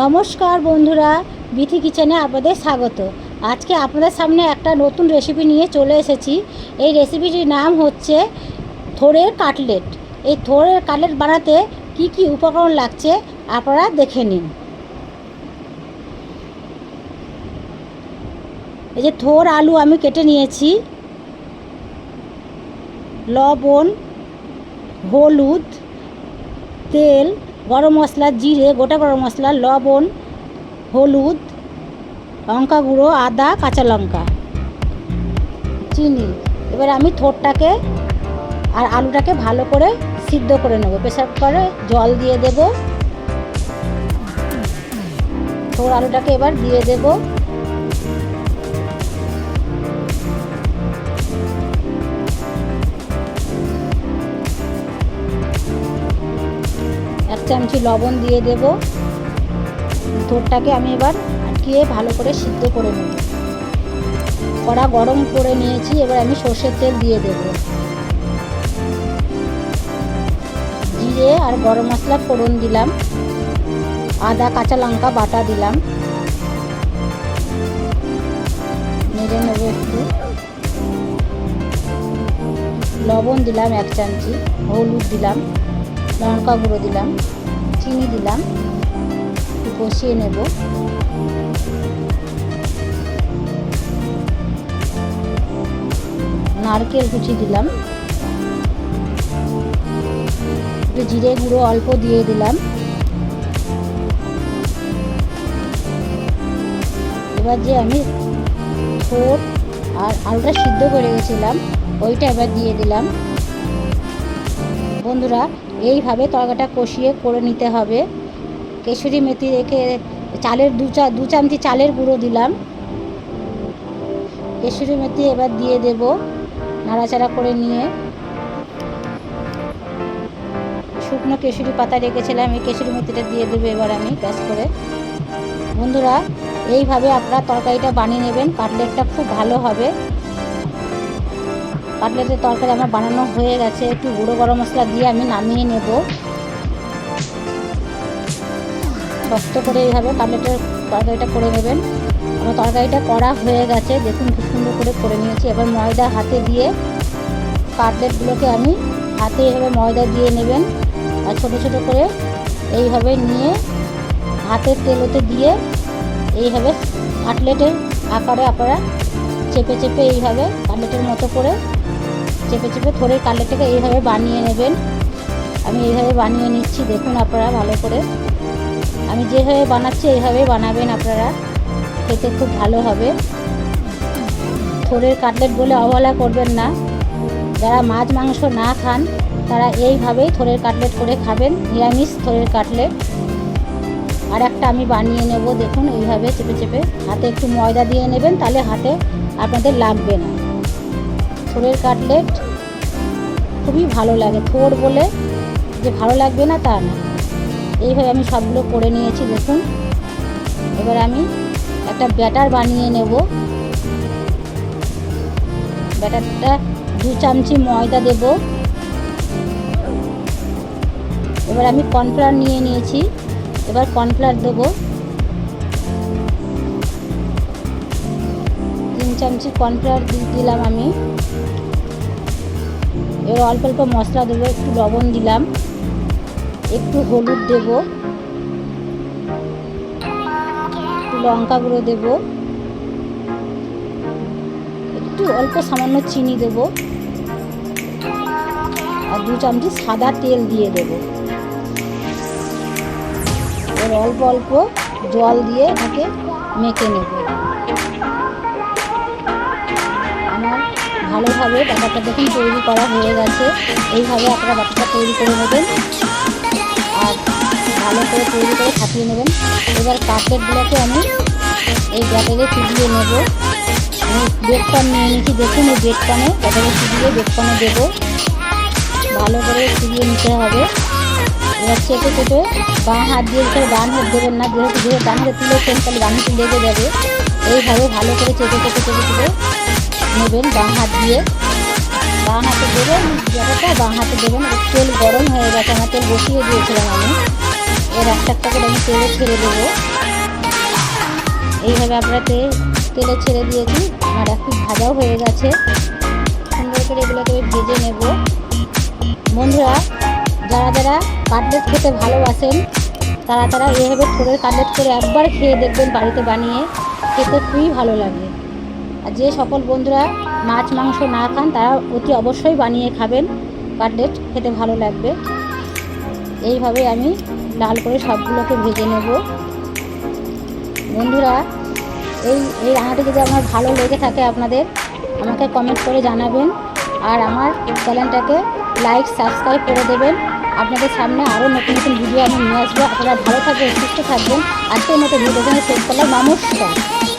নমস্কার বন্ধুরা, বিথি কিচেনে আপনাদের স্বাগত। আজকে আপনাদের সামনে একটা নতুন রেসিপি নিয়ে চলে এসেছি। এই রেসিপিটির নাম হচ্ছে থোড়ের কাটলেট। এই থোড়ের কাটলেট বানাতে কি কি উপকরণ লাগছে আপনারা দেখে নিন। এই যে থোর, আলু আমি কেটে নিয়েছি। লবণ, হলুদ, তেল গরম মশলা, জিরে, গোটা গরম মশলা, লবণ, হলুদ, লঙ্কা গুঁড়ো, আদা, কাঁচা লঙ্কা, চিনি। এবার আমি থোরটাকে আর আলুটাকে ভালো করে সিদ্ধ করে নেব। প্রেশার কুকারে জল দিয়ে দেব। থোর আলুটাকে এবার দিয়ে দেব। চামচি লবণ দিয়ে দেব। থোরটাকে আমি এবার আটকিয়ে ভালো করে সিদ্ধ করে নেব। কড়া গরম করে নিয়েছি, এবার আমি সর্ষের তেল দিয়ে দেব। জিরে আর গরম মশলা ফোড়ন দিলাম। আদা, কাঁচা লঙ্কা বাটা দিলাম। নেড়ে নেব একটু। লবণ দিলাম এক চামচি, হলুদ দিলাম। লঙ্কা গুঁড়ো দিলাম, চিনি দিলাম কষিয়ে নেব। নারকেল কুচি দিলাম। একটু জিরে গুঁড়ো অল্প দিয়ে দিলাম। এবার যে আমি ঠোঁট আর আলুটা সিদ্ধ করে গেছিলাম ওইটা এবার দিয়ে দিলাম। বন্ধুরা এইভাবে তরকাটা কষিয়ে করে নিতে হবে। কেশরি মেথি রেখে চালের দু চা, দু চামচি চালের গুঁড়ো দিলাম। কেশরি মেথি এবার দিয়ে দেব নাড়াচাড়া করে নিয়ে। শুকনো কেশরি পাতা রেখেছিলাম, এই কেশরি মেথিটা দিয়ে দেবো এবার আমি গ্যাস করে। বন্ধুরা, এইভাবে আপনারা তরকারিটা বানিয়ে নেবেন, কাটলেটটা খুব ভালো হবে। কাটলেটের তরকারি আমার বানানো হয়ে গেছে, একটু গুঁড়ো গরম মশলা দিয়ে আমি নামিয়ে নেব। শক্ত করে এইভাবে কাটলেটের তরকারিটা করে নেবেন। আমার তরকারিটা করা হয়ে গেছে, দেখুন খুব সুন্দর করে করে নিয়েছি। এবার ময়দা হাতে দিয়ে কাটলেটগুলোকে আমি হাতে এইভাবে ময়দা দিয়ে নেবেন আর ছোটো ছোটো করে এইভাবে নিয়ে হাতের তেলোতে দিয়ে এইভাবে কাটলেটের আকারে আপনারা চেপে চেপে এইভাবে কাটলেটের মতো করে চেপে চেপে থোড়ের কাটলেটটাকে এইভাবে বানিয়ে নেবেন। আমি এইভাবে বানিয়ে নিচ্ছি, দেখুন আপনারা ভালো করে। আমি যেভাবে বানাচ্ছি, এইভাবে বানাবেন আপনারা। খেতে খুব ভালো হবে। থোড়ের কাটলেট বলে অবহেলা করবেন না। যারা মাছ, মাংস না খান, তারা এইভাবেই থোড়ের কাটলেট করে খাবেন। নিরামিষ থোড়ের কাটলেট। আর একটা আমি বানিয়ে নেব, দেখুন এইভাবে চেপে চেপে। হাতে একটু ময়দা দিয়ে নেবেন, তাহলে হাতে আপনাদের লাগবে না। থোড়ের কাটলেট খুবই ভালো লাগে থোর বলে যে ভালো লাগবে না তা না। এইভাবে আমি সবগুলো করে নিয়েছি, দেখুন। এবার আমি একটা ব্যাটার বানিয়ে নেব। ব্যাটারটা দু চামচি ময়দা দেব। এবার আমি কর্নফ্লাওয়ার নিয়ে নিয়েছি। এবার কর্নফ্লাওয়ার দেবো। চামচি কর্নফ্লাওয়ার দিলাম আমি। এবার অল্প অল্প মশলা দেবো, একটু লবণ দিলাম, একটু হলুদ দেব, একটু লঙ্কা গুঁড়ো দেব, একটু অল্প সামান্য চিনি দেব, আর দু চামচি সাদা তেল দিয়ে দেব। এবার অল্প অল্প জল দিয়ে এটাকে মেখে নেব। ভালোভাবে ব্যাপারটা দেখুন তৈরি করা হয়ে গেছে। এইভাবে আপনারা ব্যাপারটা তৈরি করে নেবেন। আর ভালো করে তৈরি করে ফাটিয়ে নেবেন। এবার কাটলেটগুলোকে আমি এই ব্যাটারে চুবিয়ে নেব। আমি বেড পান নিয়ে নিয়েছি দেখুন, এই বেড পানে ব্যাটারে চুবিয়ে বেড পানে দেবো। ভালো করে চুবিয়ে নিতে হবে। এবার চেপে চেপে বাঁ হাত দিয়ে করে ডান হাত দেবেন না, যেহেতু যেহেতু ডান হাতে তুলেছেন তাহলে ডান হাতে লেগে যাবে। এইভাবে ভালো করে চেপে চেপে চেপে চেপে নেবেন, বাঁ হাত দিয়ে। বাঁ হাতে দেবেন ব্যাটারটা বাঁ হাতে দেবেন। তেল গরম হয়ে গেছে, আমার তেল বসিয়ে দিয়েছিলাম আমি। এর একটা একটা করে আমি তেলে ছেড়ে দেবো। এইভাবে আমরা তে- তেলে ছেড়ে দিয়েছি। আমার একটু ভাজাও হয়ে গেছে। সুন্দর করে এগুলোকে ভেজে নেব। বন্ধুরা, যারা যারা কাটলেট খেতে ভালোবাসেন, তারা তারা এইভাবে থোড়ের কাটলেট করে একবার খেয়ে দেখবেন বাড়িতে বানিয়ে। খেতে খুবই ভালো লাগে। আর যে সকল বন্ধুরা মাছ, মাংস না খান, তারা অতি অবশ্যই বানিয়ে খাবেন। কাটলেট খেতে ভালো লাগবে। এইভাবে আমি লাল করে সবগুলোকে ভেজে নেব। বন্ধুরা, এই এই রান্নাটি যদি আমার ভালো লেগে থাকে আপনাদের, আমাকে কমেন্ট করে জানাবেন। আর আমার চ্যানেলটাকে লাইক সাবস্ক্রাইব করে দেবেন। আপনাদের সামনে আরও নতুন নতুন ভিডিও আমি নিয়ে আসব। আপনারা ভালো থাকবেন, সুস্থ থাকবেন। আজকের মতো ভিডিও শেষ করলাম। নমস্কার।